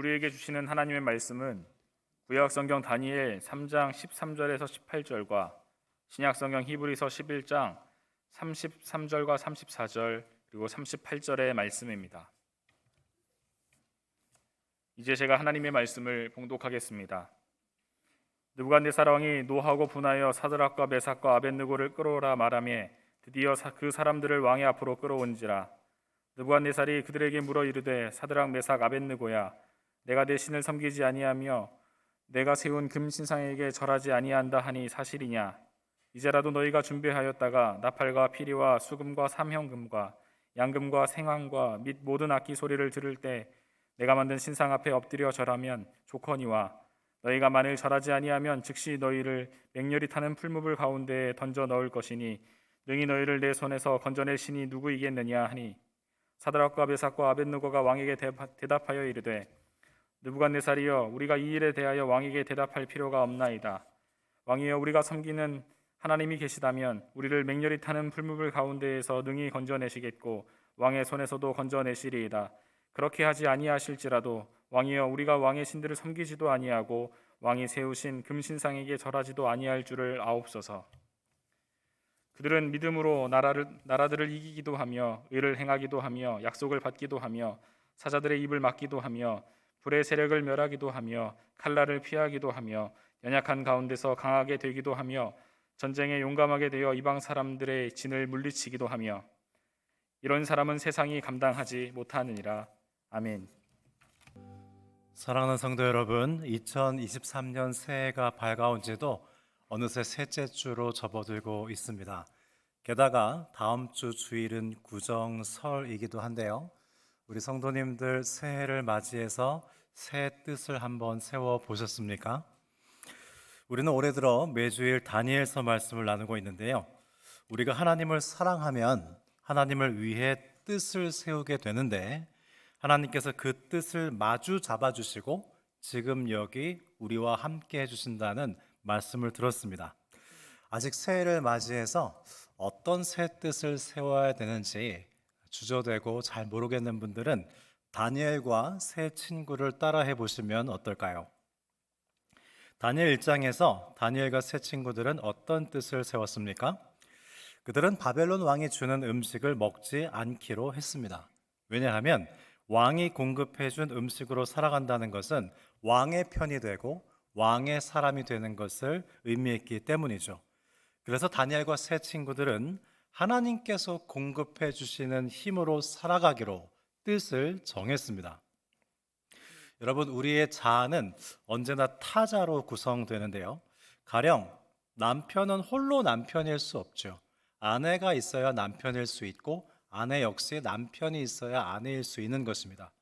우리에게 주시는 하나님의 말씀은 구약 성경 다니엘 3장 13절에서 18절과 신약 성경 히브리서 11장 33절과 34절 그리고 38절의 말씀입니다. 이제 제가 하나님의 말씀을 봉독하겠습니다. 느부갓네살 왕이 노하고 분하여 사드락과 메삭과 아벤느고를 끌어오라 말하며 드디어 사- 그 사람들을 왕의 앞으로 끌어온지라 느부갓네살이 그들에게 물어 이르되 사드락 메삭 아벤느고야 내가 내 신을 섬기지 아니하며 내가 세운 금 신상에게 절하지 아니한다 하니 사실이냐? 이제라도 너희가 준비하였다가 나팔과 피리와 수금과 삼형금과 양금과 생황과 및 모든 악기 소리를 들을 때 내가 만든 신상 앞에 엎드려 절하면 좋거니와 너희가 만일 절하지 아니하면 즉시 너희를 맹렬히 타는 풀무불 가운데에 던져 넣을 것이니 능히 너희를 내 손에서 건져낼 신이 누구이겠느냐 하니 사드락과 메삭과 아벤누고가 왕에게 대답하여 이르되 느부갓네살이여 우리가 이 일에 대하여 왕에게 대답할 필요가 없나이다. 왕이여 우리가 섬기는 하나님이 계시다면 우리를 맹렬히 타는 풀무불 가운데에서 능히 건져내시겠고 왕의 손에서도 건져내시리이다. 그렇게 하지 아니하실지라도 왕이여 우리가 왕의 신들을 섬기지도 아니하고 왕이 세우신 금신상에게 절하지도 아니할 줄을 아옵소서. 그들은 믿음으로 나라를 나라들을 이기기도 하며 의를 행하기도 하며 약속을 받기도 하며 사자들의 입을 막기도 하며 불의 세력을 멸하기도 하며 칼날을 피하기도 하며 연약한 가운데서 강하게 되기도 하며 전쟁에 용감하게 되어 이방 사람들의 진을 물리치기도 하며 이런 사람은 세상이 감당하지 못하느니라 아멘. 사랑하는 성도 여러분, 2023년 새해가 밝아온 지도 어느새 셋째 주로 접어들고 있습니다. 게다가 다음 주 주일은 구정설이기도 한데요. 우리 성도님들 새해를 맞이해서 새 뜻을 한번 세워 보셨습니까? 우리는 올해 들어 매주일 다니엘서 말씀을 나누고 있는데요. 우리가 하나님을 사랑하면 하나님을 위해 뜻을 세우게 되는데 하나님께서 그 뜻을 마주 잡아 주시고 지금 여기 우리와 함께 해 주신다는 말씀을 들었습니다. 아직 새해를 맞이해서 어떤 새 뜻을 세워야 되는지 주저되고 잘 모르겠는 분들은 다니엘과 새 친구를 따라해 보시면 어떨까요? 다니엘 1장에서 다니엘과 새 친구들은 어떤 뜻을 세웠습니까? 그들은 바벨론 왕이 주는 음식을 먹지 않기로 했습니다. 왜냐하면 왕이 공급해 준 음식으로 살아간다는 것은 왕의 편이 되고 왕의 사람이 되는 것을 의미했기 때문이죠. 그래서 다니엘과 새 친구들은 하나님께서 공급해 주시는 힘으로 살아가기로 뜻을 정했습니다. 여러분, 우리의 자아는 언제나 타자로 구성되는데요. 가령 남편은 홀로 남편일 수 없죠. 아내가 있어야 남편일 수 있고 아내 역시 남편이 있어야 아내일 수 있는 것입니다.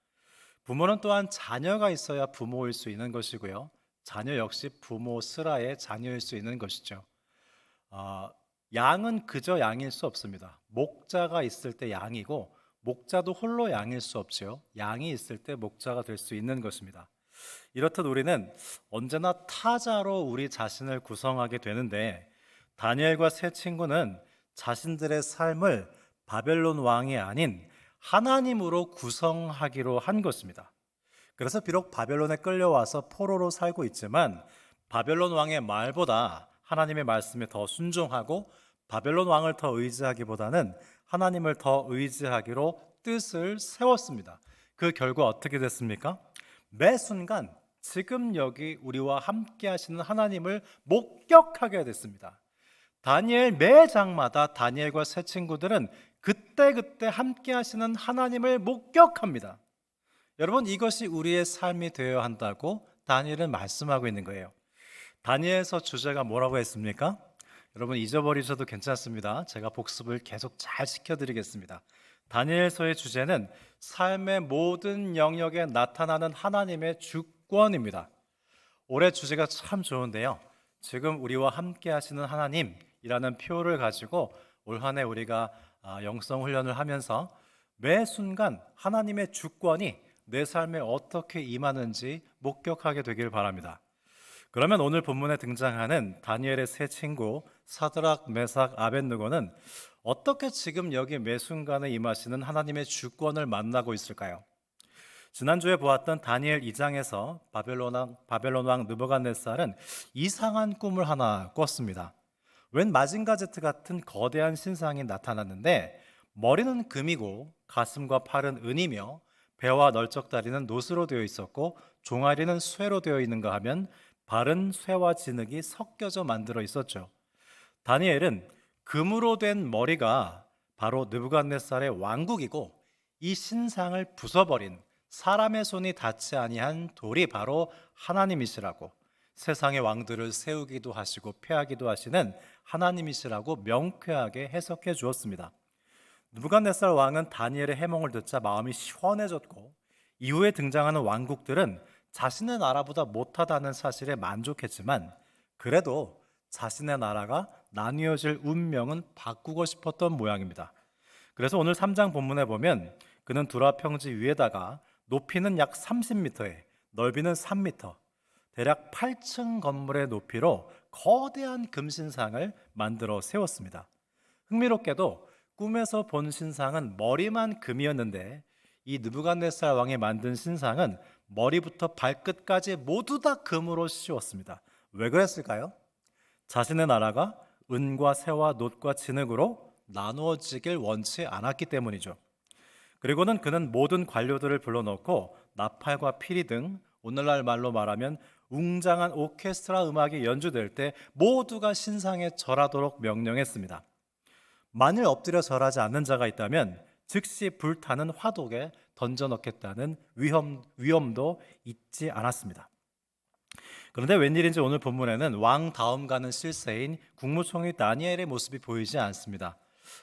부모는 또한 자녀가 있어야 부모일 수 있는 것이고요. 자녀 역시 부모 슬하의 자녀일 수 있는 것이죠. 어, 양은 그저 양일 수 없습니다. 목자가 있을 때 양이고 목자도 홀로 양일 수 없죠. 양이 있을 때 목자가 될 수 있는 것입니다. 이렇듯 우리는 언제나 타자로 우리 자신을 구성하게 되는데 다니엘과 세 친구는 자신들의 삶을 바벨론 왕이 아닌 하나님으로 구성하기로 한 것입니다. 그래서 비록 바벨론에 끌려와서 포로로 살고 있지만 바벨론 왕의 말보다 하나님의 말씀에 더 순종하고 바벨론 왕을 더 의지하기보다는 하나님을 더 의지하기로 뜻을 세웠습니다. 그 결과 어떻게 됐습니까? 매 순간 지금 여기 우리와 함께 하시는 하나님을 목격하게 됐습니다. 다니엘 매 장마다 다니엘과 새 친구들은 그때 그때 함께 하시는 하나님을 목격합니다. 여러분 이것이 우리의 삶이 되어야 한다고 다니엘은 말씀하고 있는 거예요. 다니엘서 주제가 뭐라고 했습니까? 여러분 잊어버리셔도 괜찮습니다. 제가 복습을 계속 잘 시켜드리겠습니다. 다니엘서의 주제는 삶의 모든 영역에 나타나는 하나님의 주권입니다. 올해 주제가 참 좋은데요. 지금 우리와 함께 하시는 하나님이라는 표를 가지고 올 한해 우리가 아, 영성 훈련을 하면서 매 순간 하나님의 주권이 내 삶에 어떻게 임하는지 목격하게 되길 바랍니다. 그러면 오늘 본문에 등장하는 다니엘의 세 친구 사드락, 메삭, 아벤느고는 어떻게 지금 여기 매 순간에 임하시는 하나님의 주권을 만나고 있을까요? 지난주에 보았던 다니엘 2장에서 바벨론 왕, 바벨론 왕 느부갓네살은 이상한 꿈을 하나 꿨습니다. 웬 마징가 제트 같은 거대한 신상이 나타났는데 머리는 금이고 가슴과 팔은 은이며 배와 널쩍다리는 노스로 되어 있었고 종아리는 쇠로 되어 있는가 하면 발은 쇠와 진흙이 섞여져 만들어 있었죠. 다니엘은 금으로 된 머리가 바로 느부갓네살의 왕국이고 이 신상을 부숴버린 사람의 손이 닿지 아니한 돌이 바로 하나님이시라고 세상의 왕들을 세우기도 하시고 폐하기도 하시는 하나님이시라고 명쾌하게 해석해 주었습니다. 느부갓네살 왕은 다니엘의 해몽을 듣자 마음이 시원해졌고 이후에 등장하는 왕국들은 자신의 나라보다 못하다는 사실에 만족했지만 그래도 자신의 나라가 나뉘어질 운명은 바꾸고 싶었던 모양입니다. 그래서 오늘 3장 본문에 보면 그는 두라 평지 위에다가 높이는 약 30m에 넓이는 3m, 대략 8층 건물의 높이로 거대한 금신상을 만들어 세웠습니다. 흥미롭게도 꿈에서 본 신상은 머리만 금이었는데 이 느부갓네살 왕이 만든 신상은 머리부터 발끝까지 모두 다 금으로 씌웠습니다. 왜 그랬을까요? 자신의 나라가 은과 새와 놋과 진흙으로 나누어지길 원치 않았기 때문이죠. 그리고는 그는 모든 관료들을 불러놓고 나팔과 피리 등 오늘날 말로 말하면 웅장한 오케스트라 음악이 연주될 때 모두가 신상에 절하도록 명령했습니다. 만일 엎드려 절하지 않는 자가 있다면 즉시 불타는 화독에 던져 넣겠다는 위험, 위험도 잊지 않았습니다. 그런데 웬일인지 오늘 본문에는 왕 다음 가는 실세인 국무총리 다니엘의 모습이 보이지 않습니다.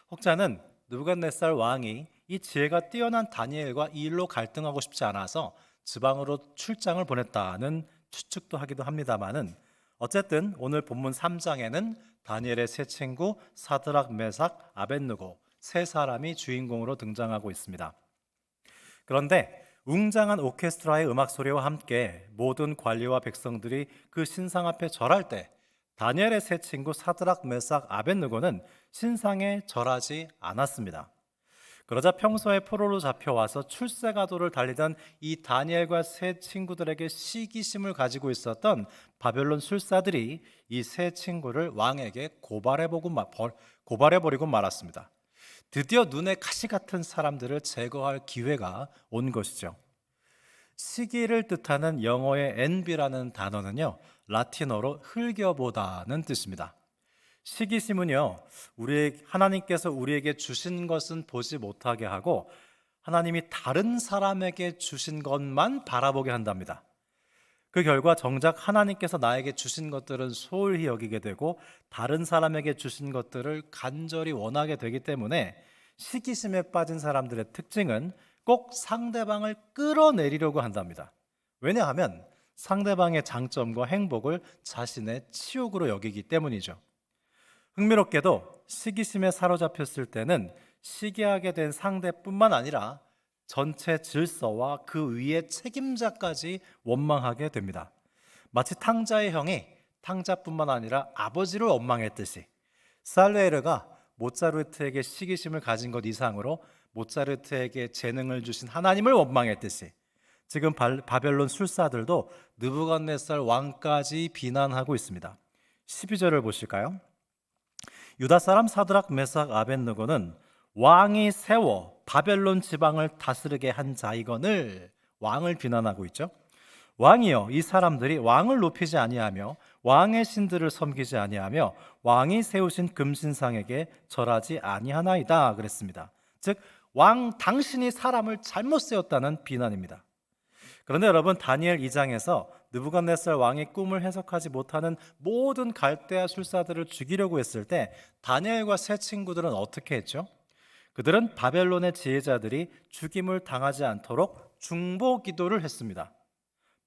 혹자는 느부갓네살 왕이 이 지혜가 뛰어난 다니엘과 이 일로 갈등하고 싶지 않아서 지방으로 출장을 보냈다는 추측도 하기도 합니다만은 어쨌든 오늘 본문 3장에는 다니엘의 세 친구 사드락, 메삭, 아벤누고 세 사람이 주인공으로 등장하고 있습니다. 그런데 웅장한 오케스트라의 음악 소리와 함께 모든 관리와 백성들이 그 신상 앞에 절할 때 다니엘의 세 친구 사드락, 메삭, 아벤누고는 신상에 절하지 않았습니다. 그러자 평소에 포로로 잡혀와서 출세가도를 달리던 이 다니엘과 세 친구들에게 시기심을 가지고 있었던 바벨론 술사들이 이 세 친구를 왕에게 고발해 보고 마- 벌- 고발해 버리고 말았습니다. 드디어 눈에 가시 같은 사람들을 제거할 기회가 온 것이죠. 시기를 뜻하는 영어의 envy라는 단어는요 라틴어로 흘겨보다는 뜻입니다. 시기심은요 우리 하나님께서 우리에게 주신 것은 보지 못하게 하고 하나님이 다른 사람에게 주신 것만 바라보게 한답니다. 그 결과 정작 하나님께서 나에게 주신 것들은 소홀히 여기게 되고 다른 사람에게 주신 것들을 간절히 원하게 되기 때문에 시기심에 빠진 사람들의 특징은 꼭 상대방을 끌어내리려고 한답니다. 왜냐하면 상대방의 장점과 행복을 자신의 치욕으로 여기기 때문이죠. 흥미롭게도 시기심에 사로잡혔을 때는 시기하게 된 상대뿐만 아니라 전체 질서와 그 위의 책임자까지 원망하게 됩니다. 마치 탕자의 형이 탕자뿐만 아니라 아버지를 원망했듯이 살레르가 모차르트에게 시기심을 가진 것 이상으로 모차르트에게 재능을 주신 하나님을 원망했듯이 지금 발- 바벨론 술사들도 느부갓네살 왕까지 비난하고 있습니다. 12절을 보실까요? 유다 사람 사드락 메삭 아벤느고는 왕이 세워 바벨론 지방을 다스리게 한 자이건을 왕을 비난하고 있죠. 왕이여 이 사람들이 왕을 높이지 아니하며 왕의 신들을 섬기지 아니하며 왕이 세우신 금신상에게 절하지 아니하나이다 그랬습니다. 즉 왕 당신이 사람을 잘못 세웠다는 비난입니다. 그런데 여러분 다니엘 2장에서 느부갓네살 왕이 꿈을 해석하지 못하는 모든 갈대아 술사들을 죽이려고 했을 때 다니엘과 세 친구들은 어떻게 했죠? 그들은 바벨론의 지혜자들이 죽임을 당하지 않도록 중보 기도를 했습니다.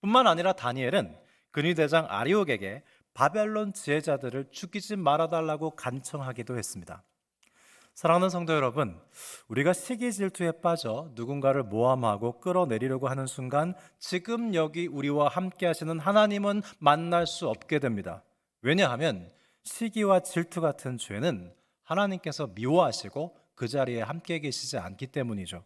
뿐만 아니라 다니엘은 근위 대장 아리옥에게 바벨론 지혜자들을 죽이지 말아 달라고 간청하기도 했습니다. 사랑하는 성도 여러분, 우리가 시기 질투에 빠져 누군가를 모함하고 끌어내리려고 하는 순간 지금 여기 우리와 함께 하시는 하나님은 만날 수 없게 됩니다. 왜냐하면 시기와 질투 같은 죄는 하나님께서 미워하시고 그 자리에 함께 계시지 않기 때문이죠.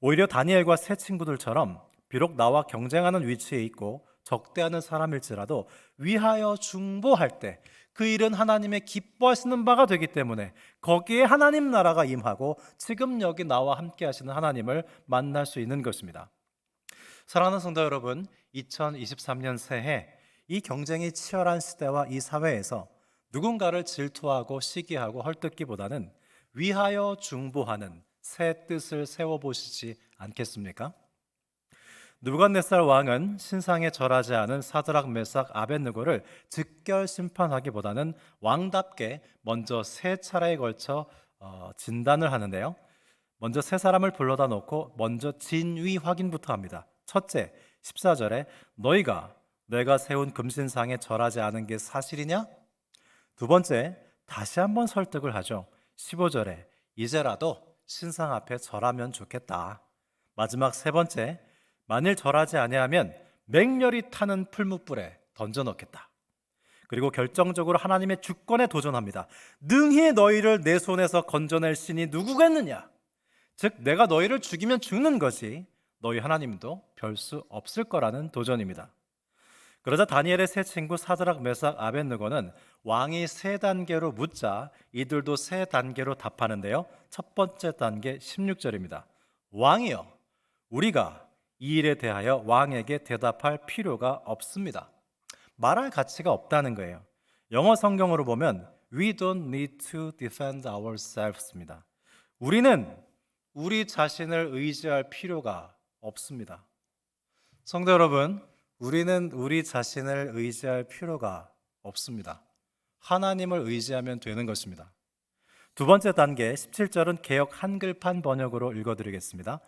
오히려 다니엘과 새 친구들처럼 비록 나와 경쟁하는 위치에 있고 적대하는 사람일지라도 위하여 중보할 때 그 일은 하나님의 기뻐하시는 바가 되기 때문에 거기에 하나님 나라가 임하고 지금 여기 나와 함께 하시는 하나님을 만날 수 있는 것입니다. 사랑하는 성도 여러분, 2023년 새해 이 경쟁이 치열한 시대와 이 사회에서 누군가를 질투하고 시기하고 헐뜯기보다는 위하여 중보하는 새 뜻을 세워 보시지 않겠습니까? 누부갓네살 왕은 신상에 절하지 않은 사드락 메삭 아벤느고를 즉결 심판하기보다는 왕답게 먼저 세 차례에 걸쳐 어, 진단을 하는데요. 먼저 세 사람을 불러다 놓고 먼저 진위 확인부터 합니다. 첫째, 14절에 너희가 내가 세운 금신상에 절하지 않은 게 사실이냐? 두 번째, 다시 한번 설득을 하죠. 15절에 이제라도 신상 앞에 절하면 좋겠다. 마지막 세 번째, 만일 절하지 아니하면 맹렬히 타는 풀무불에 던져 넣겠다. 그리고 결정적으로 하나님의 주권에 도전합니다. 능히 너희를 내 손에서 건져낼 신이 누구겠느냐? 즉 내가 너희를 죽이면 죽는 것이 너희 하나님도 별 수 없을 거라는 도전입니다. 그러자 다니엘의 세 친구 사드락 메삭 아벤느고는 왕이 세 단계로 묻자 이들도 세 단계로 답하는데요. 첫 번째 단계 16절입니다. 왕이여 우리가 이 일에 대하여 왕에게 대답할 필요가 없습니다. 말할 가치가 없다는 거예요. 영어 성경으로 보면 we don't need to defend ourselves입니다. 우리는 우리 자신을 의지할 필요가 없습니다. 성도 여러분, 우리는 우리 자신을 의지할 필요가 없습니다. 하나님을 의지하면 되는 것입니다. 두 번째 단계 17절은 개역 한글판 번역으로 읽어드리겠습니다.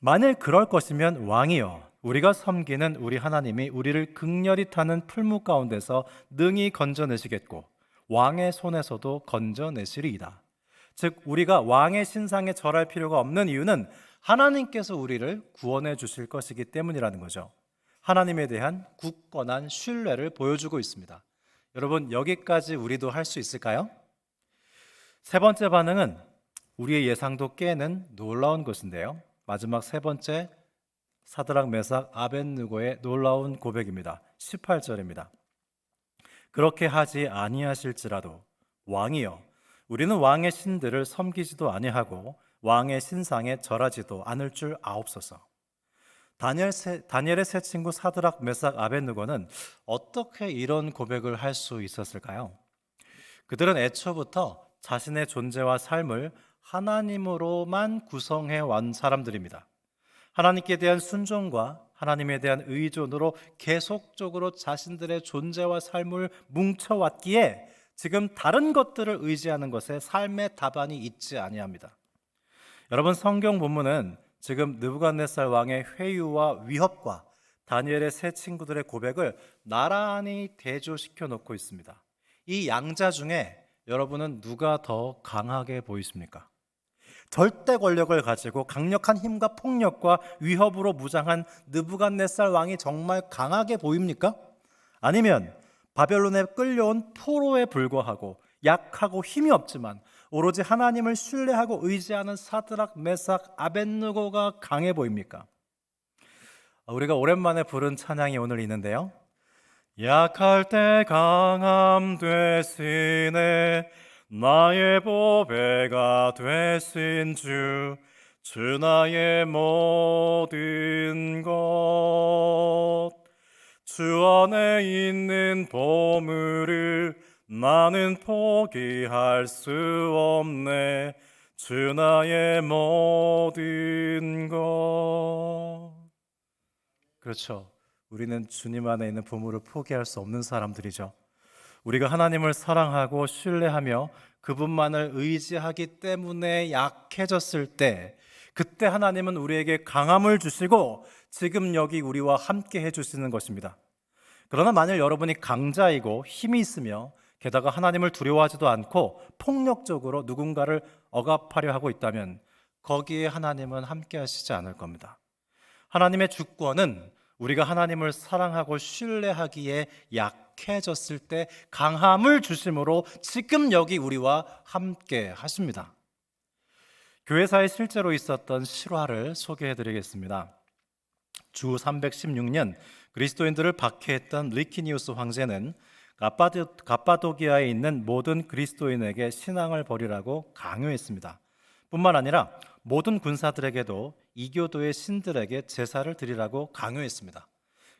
만일 그럴 것이면 왕이여 우리가 섬기는 우리 하나님이 우리를 극렬히 타는 풀무 가운데서 능히 건져내시겠고 왕의 손에서도 건져내시리이다. 즉 우리가 왕의 신상에 절할 필요가 없는 이유는 하나님께서 우리를 구원해 주실 것이기 때문이라는 거죠. 하나님에 대한 굳건한 신뢰를 보여주고 있습니다. 여러분 여기까지 우리도 할 수 있을까요? 세 번째 반응은 우리의 예상도 깨는 놀라운 것인데요. 마지막 세 번째 사드락 메삭 아벤느고의 놀라운 고백입니다. 18절입니다. 그렇게 하지 아니하실지라도 왕이여 우리는 왕의 신들을 섬기지도 아니하고 왕의 신상에 절하지도 않을 줄 아옵소서. 다니엘 세, 다니엘의 세 친구 사드락 메삭 아벤느고는 어떻게 이런 고백을 할 수 있었을까요? 그들은 애초부터 자신의 존재와 삶을 하나님으로만 구성해 완 사람들입니다. 하나님께 대한 순종과 하나님에 대한 의존으로 계속적으로 자신들의 존재와 삶을 뭉쳐왔기에 지금 다른 것들을 의지하는 것에 삶의 답안이 있지 아니합니다. 여러분 성경 본문은 지금 느부갓네살 왕의 회유와 위협과 다니엘의 세 친구들의 고백을 나란히 대조시켜 놓고 있습니다. 이 양자 중에 여러분은 누가 더 강하게 보이십니까? 절대 권력을 가지고 강력한 힘과 폭력과 위협으로 무장한 느부갓네살 왕이 정말 강하게 보입니까? 아니면 바벨론에 끌려온 포로에 불과하고 약하고 힘이 없지만 오로지 하나님을 신뢰하고 의지하는 사드락 메삭 아벤누고가 강해 보입니까? 우리가 오랜만에 부른 찬양이 오늘 있는데요. 약할 때 강함 되시네 나의 보배가 되신 주, 주 나의 모든 것. 주 안에 있는 보물을 나는 포기할 수 없네. 주 나의 모든 것. 그렇죠. 우리는 주님 안에 있는 보물을 포기할 수 없는 사람들이죠. 우리가 하나님을 사랑하고 신뢰하며 그분만을 의지하기 때문에 약해졌을 때 그때 하나님은 우리에게 강함을 주시고 지금 여기 우리와 함께 해 주시는 것입니다. 그러나 만일 여러분이 강자이고 힘이 있으며 게다가 하나님을 두려워하지도 않고 폭력적으로 누군가를 억압하려 하고 있다면 거기에 하나님은 함께 하시지 않을 겁니다. 하나님의 주권은 우리가 하나님을 사랑하고 신뢰하기에 약해졌을 때 강함을 주심으로 지금 여기 우리와 함께 하십니다. 교회사에 실제로 있었던 실화를 소개해 드리겠습니다. 주 316년 그리스도인들을 박해했던 리키니우스 황제는 가파도, 가파도기아에 있는 모든 그리스도인에게 신앙을 버리라고 강요했습니다. 뿐만 아니라 모든 군사들에게도 이교도의 신들에게 제사를 드리라고 강요했습니다.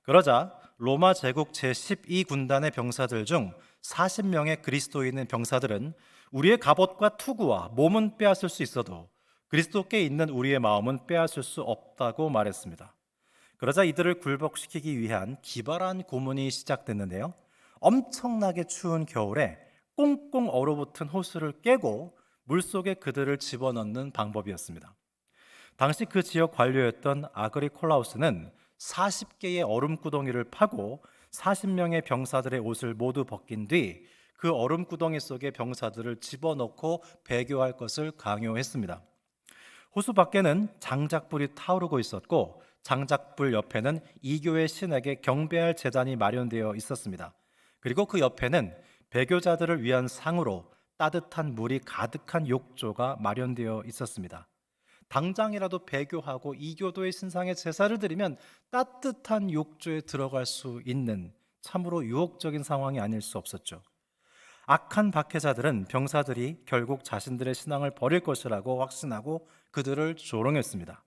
그러자 로마 제국 제12군단의 병사들 중 40명의 그리스도인의 병사들은 우리의 갑옷과 투구와 몸은 빼앗을 수 있어도 그리스도께 있는 우리의 마음은 빼앗을 수 없다고 말했습니다. 그러자 이들을 굴복시키기 위한 기발한 고문이 시작됐는데요. 엄청나게 추운 겨울에 꽁꽁 얼어붙은 호수를 깨고 물속에 그들을 집어넣는 방법이었습니다. 당시 그 지역 관료였던 아그리 콜라우스는 40개의 얼음 구덩이를 파고 40명의 병사들의 옷을 모두 벗긴 뒤 그 얼음 구덩이 속에 병사들을 집어넣고 배교할 것을 강요했습니다. 호수 밖에는 장작불이 타오르고 있었고 장작불 옆에는 이교의 신에게 경배할 제단이 마련되어 있었습니다. 그리고 그 옆에는 배교자들을 위한 상으로 따뜻한 물이 가득한 욕조가 마련되어 있었습니다. 당장이라도 배교하고 이교도의 신상에 제사를 드리면 따뜻한 욕조에 들어갈 수 있는 참으로 유혹적인 상황이 아닐 수 없었죠. 악한 박해자들은 병사들이 결국 자신들의 신앙을 버릴 것이라고 확신하고 그들을 조롱했습니다.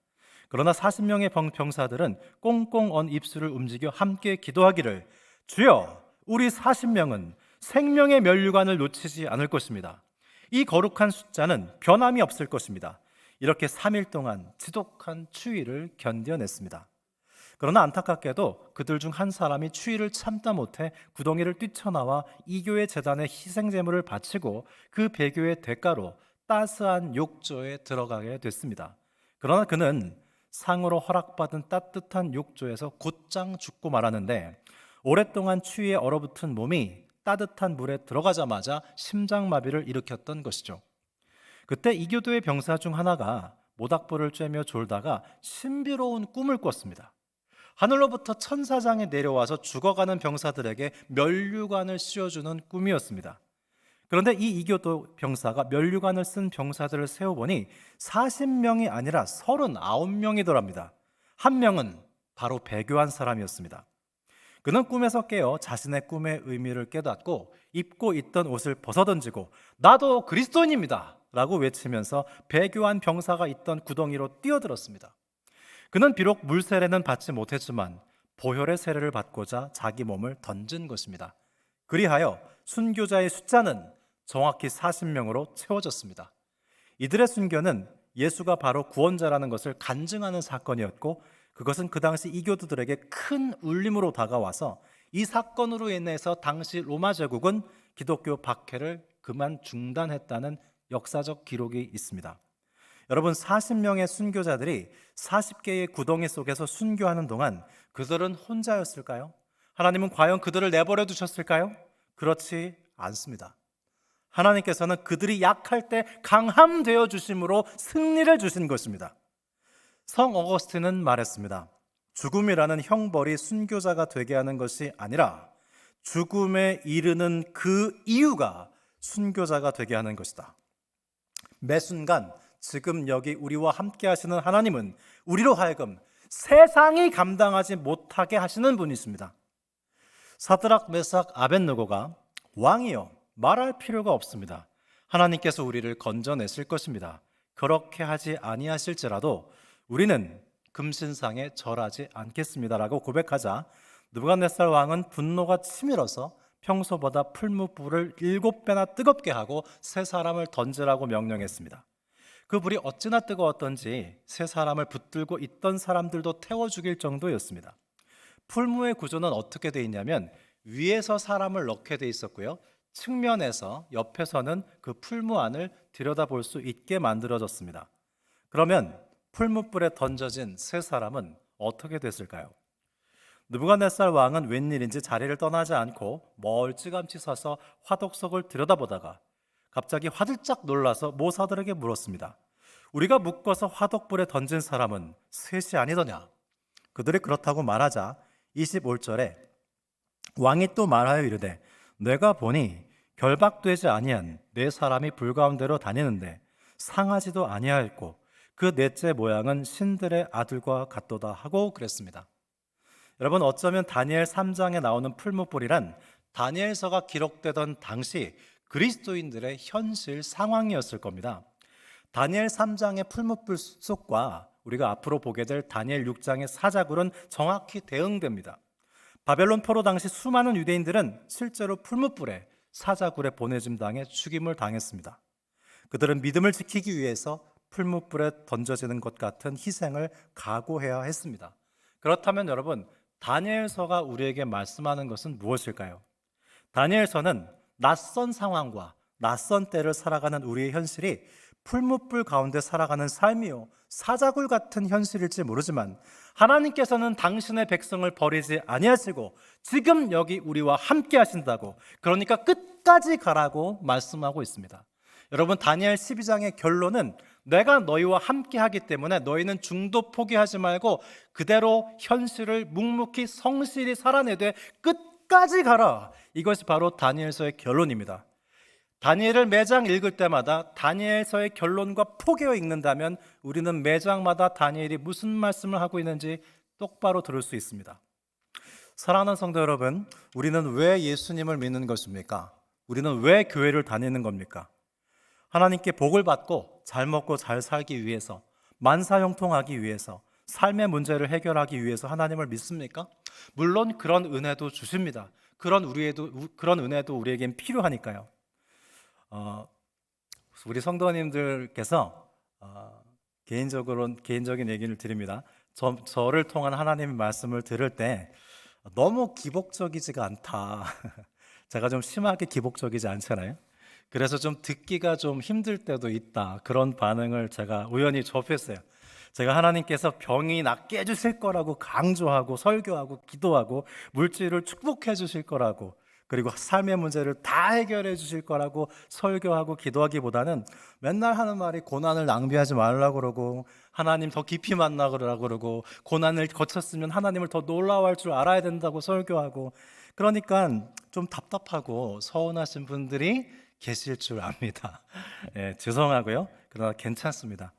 그러나 40명의 병사들은 꽁꽁 언 입술을 움직여 함께 기도하기를 주여 우리 40명은 생명의 면류관을 놓치지 않을 것입니다. 이 거룩한 숫자는 변함이 없을 것입니다. 이렇게 3일 동안 지독한 추위를 견뎌냈습니다. 그러나 안타깝게도 그들 중 한 사람이 추위를 참다 못해 구덩이를 뛰쳐나와 이교의 재단에 희생 제물을 바치고 그 배교의 대가로 따스한 욕조에 들어가게 됐습니다. 그러나 그는 상으로 허락받은 따뜻한 욕조에서 곧장 죽고 말았는데 오랫동안 추위에 얼어붙은 몸이 따뜻한 물에 들어가자마자 심장마비를 일으켰던 것이죠. 그때 이교도의 병사 중 하나가 모닥불을 쬐며 졸다가 신비로운 꿈을 꿨습니다. 하늘로부터 천사장이 내려와서 죽어가는 병사들에게 면류관을 씌워주는 꿈이었습니다. 그런데 이 이교도 병사가 면류관을 쓴 병사들을 세어보니 40명이 아니라 39명이더랍니다. 한 명은 바로 배교한 사람이었습니다. 그는 꿈에서 깨어 자신의 꿈의 의미를 깨닫고 입고 있던 옷을 벗어던지고 나도 그리스도인입니다. 라고 외치면서 배교한 병사가 있던 구덩이로 뛰어들었습니다. 그는 비록 물 세례는 받지 못했지만 보혈의 세례를 받고자 자기 몸을 던진 것입니다. 그리하여 순교자의 숫자는 정확히 40명으로 채워졌습니다. 이들의 순교는 예수가 바로 구원자라는 것을 간증하는 사건이었고 그것은 그 당시 이교도들에게 큰 울림으로 다가와서 이 사건으로 인해서 당시 로마 제국은 기독교 박해를 그만 중단했다는 역사적 기록이 있습니다. 여러분 40명의 순교자들이 40개의 구덩이 속에서 순교하는 동안 그들은 혼자였을까요? 하나님은 과연 그들을 내버려 두셨을까요? 그렇지 않습니다. 하나님께서는 그들이 약할 때 강함 되어 주심으로 승리를 주신 것입니다. 성 어거스틴은 말했습니다. 죽음이라는 형벌이 순교자가 되게 하는 것이 아니라 죽음에 이르는 그 이유가 순교자가 되게 하는 것이다. 매 순간 지금 여기 우리와 함께 하시는 하나님은 우리로 하여금 세상이 감당하지 못하게 하시는 분이십니다. 사드락 메삭 아벤느고가 왕이여 말할 필요가 없습니다. 하나님께서 우리를 건져내실 것입니다. 그렇게 하지 아니하실지라도 우리는 금신상에 절하지 않겠습니다라고 고백하자 느부갓네살 왕은 분노가 치밀어서 평소보다 풀무불을 일곱 배나 뜨겁게 하고 세 사람을 던지라고 명령했습니다. 그 불이 어찌나 뜨거웠던지 세 사람을 붙들고 있던 사람들도 태워 죽일 정도였습니다. 풀무의 구조는 어떻게 돼 있냐면 위에서 사람을 넣게 돼 있었고요. 측면에서 옆에서는 그 풀무 안을 들여다볼 수 있게 만들어졌습니다. 그러면 풀무불에 던져진 세 사람은 어떻게 됐을까요? 느부갓네살 왕은 웬일인지 자리를 떠나지 않고 멀찌감치 서서 화덕석을 들여다보다가 갑자기 화들짝 놀라서 모사들에게 물었습니다. 우리가 묶어서 화덕불에 던진 사람은 셋이 아니더냐? 그들이 그렇다고 말하자 25절에 왕이 또 말하여 이르되 내가 보니 결박되지 아니한 네 사람이 불 가운데로 다니는데 상하지도 아니하였고 그 넷째 모양은 신들의 아들과 같도다 하고 그랬습니다. 여러분 어쩌면 다니엘 3장에 나오는 풀무불이란 다니엘서가 기록되던 당시 그리스도인들의 현실 상황이었을 겁니다. 다니엘 3장의 풀무불 속과 우리가 앞으로 보게 될 다니엘 6장의 사자굴은 정확히 대응됩니다. 바벨론 포로 당시 수많은 유대인들은 실제로 풀무불에 사자굴에 보내짐 당해 죽임을 당했습니다. 그들은 믿음을 지키기 위해서 풀무불에 던져지는 것 같은 희생을 각오해야 했습니다. 그렇다면 여러분 다니엘서가 우리에게 말씀하는 것은 무엇일까요? 다니엘서는 낯선 상황과 낯선 때를 살아가는 우리의 현실이 풀무불 가운데 살아가는 삶이요 사자굴 같은 현실일지 모르지만 하나님께서는 당신의 백성을 버리지 아니하시고 지금 여기 우리와 함께 하신다고 그러니까 끝까지 가라고 말씀하고 있습니다. 여러분 다니엘 12장의 결론은 내가 너희와 함께 하기 때문에 너희는 중도 포기하지 말고 그대로 현실을 묵묵히 성실히 살아내되 끝까지 가라. 이것이 바로 다니엘서의 결론입니다. 다니엘을 매장 읽을 때마다 다니엘서의 결론과 포개어 읽는다면 우리는 매장마다 다니엘이 무슨 말씀을 하고 있는지 똑바로 들을 수 있습니다. 사랑하는 성도 여러분, 우리는 왜 예수님을 믿는 것입니까? 우리는 왜 교회를 다니는 겁니까? 하나님께 복을 받고 잘 먹고 잘 살기 위해서 만사 형통하기 위해서 삶의 문제를 해결하기 위해서 하나님을 믿습니까? 물론 그런 은혜도 주십니다. 그런 우리에도 그런 은혜도 우리에겐 필요하니까요. 어, 우리 성도님들께서 어, 개인적으로 개인적인 얘기를 드립니다. 저, 저를 통한 하나님의 말씀을 들을 때 너무 기복적이지가 않다. 제가 좀 심하게 기복적이지 않잖아요. 그래서 좀 듣기가 좀 힘들 때도 있다. 그런 반응을 제가 우연히 접했어요. 제가 하나님께서 병이 낫게 해주실 거라고 강조하고 설교하고 기도하고 물질을 축복해 주실 거라고 그리고 삶의 문제를 다 해결해 주실 거라고 설교하고 기도하기보다는 맨날 하는 말이 고난을 낭비하지 말라 그러고 하나님 더 깊이 만나 그러라 그러고 고난을 거쳤으면 하나님을 더 놀라워할 줄 알아야 된다고 설교하고 그러니까 좀 답답하고 서운하신 분들이 계실 줄 압니다. 예, 죄송하고요. 그러나 괜찮습니다.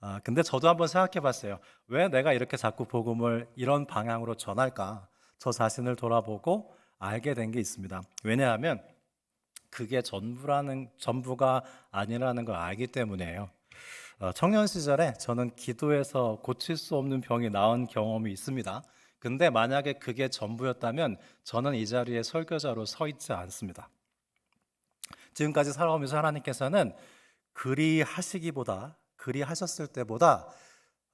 아, 근데 저도 한번 생각해 봤어요. 왜 내가 이렇게 자꾸 복음을 이런 방향으로 전할까? 저 자신을 돌아보고 알게 된 게 있습니다. 왜냐하면 그게 전부라는 전부가 아니라는 걸 알기 때문이에요. 어, 청년 시절에 저는 기도해서 고칠 수 없는 병이 나은 경험이 있습니다. 근데 만약에 그게 전부였다면 저는 이 자리에 설교자로 서 있지 않습니다. 지금까지 살아오면서 하나님께서는 그리 하시기보다 그리 하셨을 때보다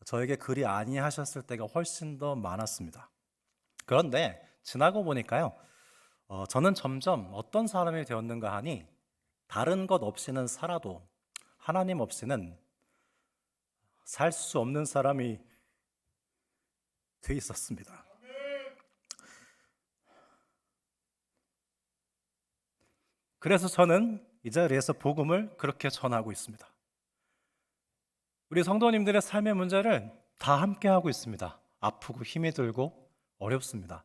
저에게 그리 아니하셨을 때가 훨씬 더 많았습니다. 그런데 지나고 보니까요, 어, 저는 점점 어떤 사람이 되었는가 하니 다른 것 없이는 살아도 하나님 없이는 살 수 없는 사람이 돼 있었습니다. 그래서 저는 이 자리에서 복음을 그렇게 전하고 있습니다. 우리 성도님들의 삶의 문제를 다 함께 하고 있습니다. 아프고 힘이 들고 어렵습니다.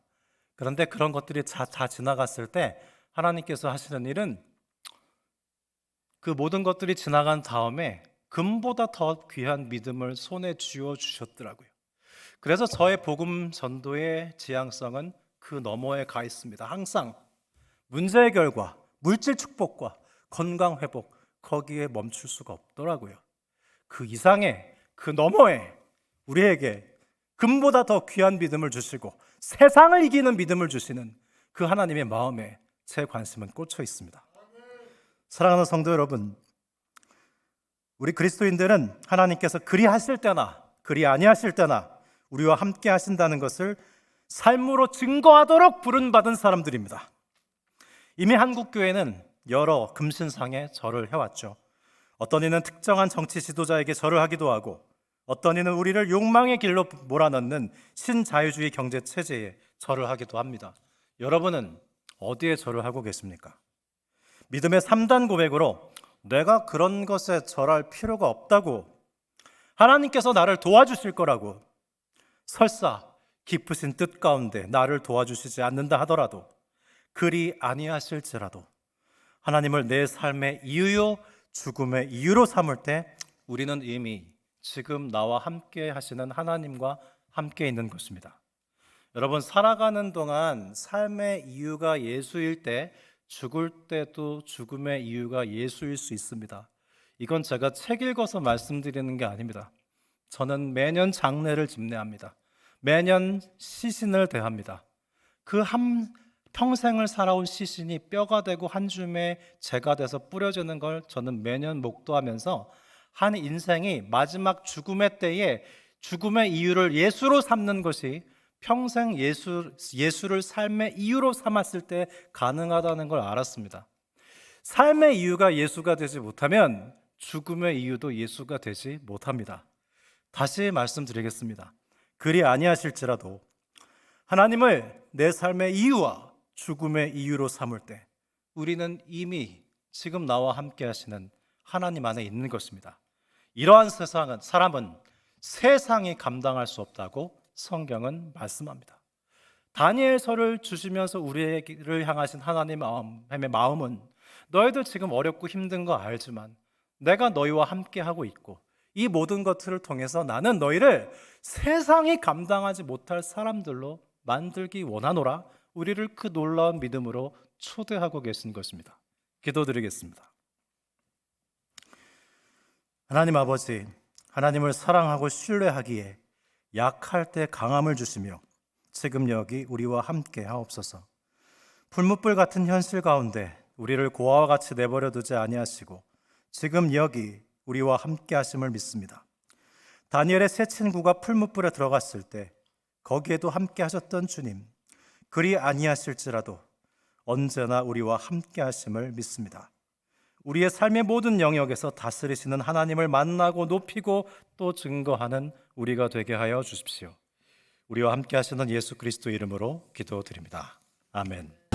그런데 그런 것들이 다, 다 지나갔을 때 하나님께서 하시는 일은 그 모든 것들이 지나간 다음에 금보다 더 귀한 믿음을 손에 쥐어 주셨더라고요. 그래서 저의 복음 전도의 지향성은 그 너머에 가 있습니다. 항상 문제 해결과 물질 축복과 건강 회복 거기에 멈출 수가 없더라고요. 그 이상의 그 너머에 우리에게 금보다 더 귀한 믿음을 주시고 세상을 이기는 믿음을 주시는 그 하나님의 마음에 제 관심은 꽂혀 있습니다. 사랑하는 성도 여러분, 우리 그리스도인들은 하나님께서 그리 하실 때나 그리 아니하실 때나 우리와 함께 하신다는 것을 삶으로 증거하도록 부른받은 사람들입니다. 이미 한국 교회는 여러 금신상에 절을 해왔죠. 어떤 이는 특정한 정치 지도자에게 절을 하기도 하고 어떤 이는 우리를 욕망의 길로 몰아넣는 신자유주의 경제 체제에 절을 하기도 합니다. 여러분은 어디에 절을 하고 계십니까? 믿음의 3단 고백으로 내가 그런 것에 절할 필요가 없다고 하나님께서 나를 도와주실 거라고 설사 깊으신 뜻 가운데 나를 도와주시지 않는다 하더라도 그리 아니하실지라도 하나님을 내 삶의 이유요 죽음의 이유로 삼을 때 우리는 이미 지금 나와 함께 하시는 하나님과 함께 있는 것입니다. 여러분 살아가는 동안 삶의 이유가 예수일 때 죽을 때도 죽음의 이유가 예수일 수 있습니다. 이건 제가 책 읽어서 말씀드리는 게 아닙니다. 저는 매년 장례를 집례합니다. 매년 시신을 대합니다. 그 한 평생을 살아온 시신이 뼈가 되고 한 줌의 재가 돼서 뿌려지는 걸 저는 매년 목도하면서 한 인생이 마지막 죽음의 때에 죽음의 이유를 예수로 삼는 것이 평생 예수, 예수를 삶의 이유로 삼았을 때 가능하다는 걸 알았습니다. 삶의 이유가 예수가 되지 못하면 죽음의 이유도 예수가 되지 못합니다. 다시 말씀드리겠습니다. 그리 아니하실지라도 하나님을 내 삶의 이유와 죽음의 이유로 삼을 때 우리는 이미 지금 나와 함께 하시는 하나님 안에 있는 것입니다. 이러한 세상은 사람은 세상이 감당할 수 없다고 성경은 말씀합니다. 다니엘서를 주시면서 우리를 향하신 하나님의 마음은 너희들 지금 어렵고 힘든 거 알지만 내가 너희와 함께 하고 있고 이 모든 것들을 통해서 나는 너희를 세상이 감당하지 못할 사람들로 만들기 원하노라 우리를 그 놀라운 믿음으로 초대하고 계신 것입니다. 기도드리겠습니다. 하나님 아버지, 하나님을 사랑하고 신뢰하기에 약할 때 강함을 주시며 지금 여기 우리와 함께 하옵소서. 풀무불 같은 현실 가운데 우리를 고아와 같이 내버려 두지 아니하시고 지금 여기 우리와 함께 하심을 믿습니다. 다니엘의 세 친구가 풀무불에 들어갔을 때 거기에도 함께 하셨던 주님, 그리 아니하실지라도 언제나 우리와 함께 하심을 믿습니다. 우리의 삶의 모든 영역에서 다스리시는 하나님을 만나고 높이고 또 증거하는 우리가 되게 하여 주십시오. 우리와 함께 하시는 예수 그리스도 이름으로 기도드립니다. 아멘.